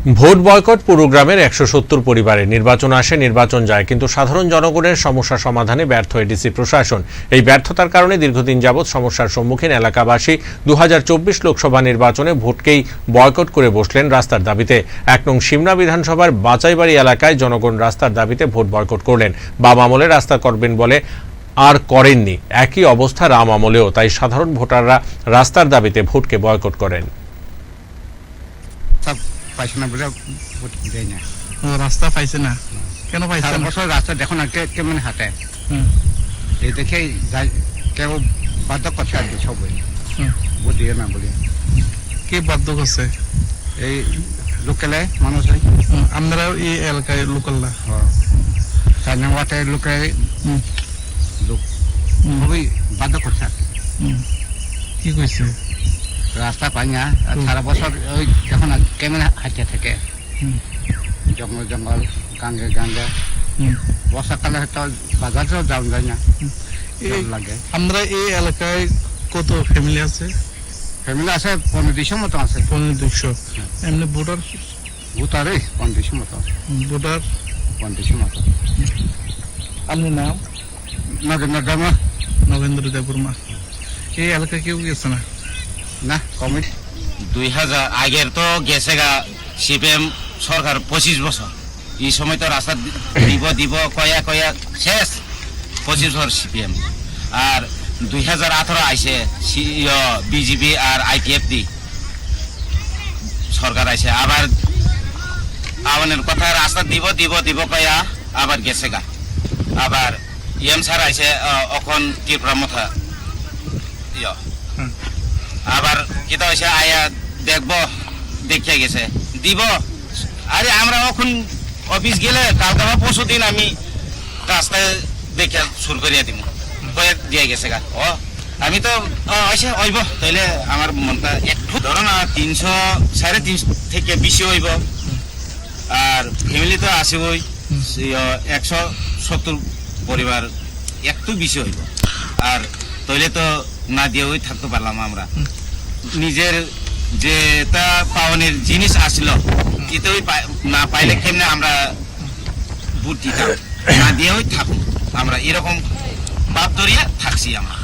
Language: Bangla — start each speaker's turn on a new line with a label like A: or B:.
A: ভোট বয়কট পুরোগ্রামের একশো সত্তর পরিবারে। নির্বাচন আসে, নির্বাচন যায়, কিন্তু সাধারণ জনগণের সমস্যা সমাধানে ব্যর্থ এডিসি প্রশাসন। এই ব্যর্থতার কারণে দীর্ঘদিন যাবৎ সমস্যার সম্মুখীন এলাকাবাসী দু হাজার চব্বিশ লোকসভা নির্বাচনে ভোটকেই বয়কট করে বসলেন রাস্তার দাবিতে। এক নং সিমনা বিধানসভার বাঁচাইবাড়ি এলাকায় জনগণ রাস্তার দাবিতে ভোট বয়কট করলেন। বাম আমলে রাস্তা করবেন বলে আর করেননি। একই অবস্থা রাম আমলেও, তাই সাধারণ ভোটাররা রাস্তার দাবিতে ভোটকে বয়কট করেন।
B: পাইছে না বলে ভোট দেয় না
C: রাস্তা পাইছে না? কেন পাইছে
B: সারা বছর রাস্তা দেখো না কে কেমন হাঁটে এই দেখে যাই কেউ বাধ্য করছে আর কি সবাই। ভোট দিয়ে না বলে।
C: কে বাধ্য করছে
B: এই লোকেলে মানুষ
C: আপনারা এই এলাকায় লোকাল না?
B: সাইনাওয়াতে লোকে লোক। খুবই বাধ্য করছে আর। কি
C: কইছে
B: রাস্তা পাই না। সারা বছর ওই যখন না কেমন হাঁটে থাকে জঙ্গল জঙ্গল গাঙ্গে গাঙ্গে। বর্ষাকালে হয়তো বাজারেও যাওয়া যায় না। লাগে।
C: আমরা এই এলাকায় কত ফ্যামিলি আছে?
B: ফ্যামিলি আছে পনেরো দুইশো মতো আছে।
C: পনেরো দুশো এমনি ভোটার
B: ভূতারে পনেরো দুইশো মতো।
C: ভোটার
B: পনেরো দুইশো মতো।
C: আপনার নাম?
B: নগেন্দ্র ধর্ম
C: নগেন্দ্র দেববর্মা। এই এলাকায় কেউ গেছে না?
B: না কমিট
D: দুই হাজার আগের তো গেছে গা সিপিএম সরকার পঁচিশ বছর। এই সময় তো রাস্তা দিব দিব কয়া কয়া শেষ। পঁচিশ বছর সিপিএম। আর দুই হাজার আঠারো আইসে বিজেপি আর আইপিএফ দি। সরকার আইসে আবার আমাদের কথা রাস্তা দিব দিব দিব কয়া আবার গেছে গা। আবার ইএম স্যার আইসে অখন ত্রিপুরা মথা। ইয়। কিতা হয়েছে আয়া দেখব, দেখিয়া গেছে। দিব। আরে আমরা এখন অফিস গেলে কালকে বা পরশু দিন আমি রাস্তায় দেখিয়া শুরু করিয়া দিব কয়ে দিয়ে গেছে গা। ও, আমি তো আচ্ছা হইব তাইলে আমার মনটা একটু ধরো না, তিনশো, সাড়ে তিনশো থেকে বেশি হইব। আর ফ্যামিলি তো আছে ওই একশো সত্তর পরিবার, একটু বেশি হইব। আর তৈলে তো না দিয়ে ওই থাকতে পারলাম আমরা। নিজের যে তা পাওয়ানের জিনিস আসলো এতে ওই পাই- না পাইলে কেমনে আমরা বুট দিতাম? না দিয়ে ওই থাকুন আমরা এরকম বাপ ধরিয়া থাকছি আমরা।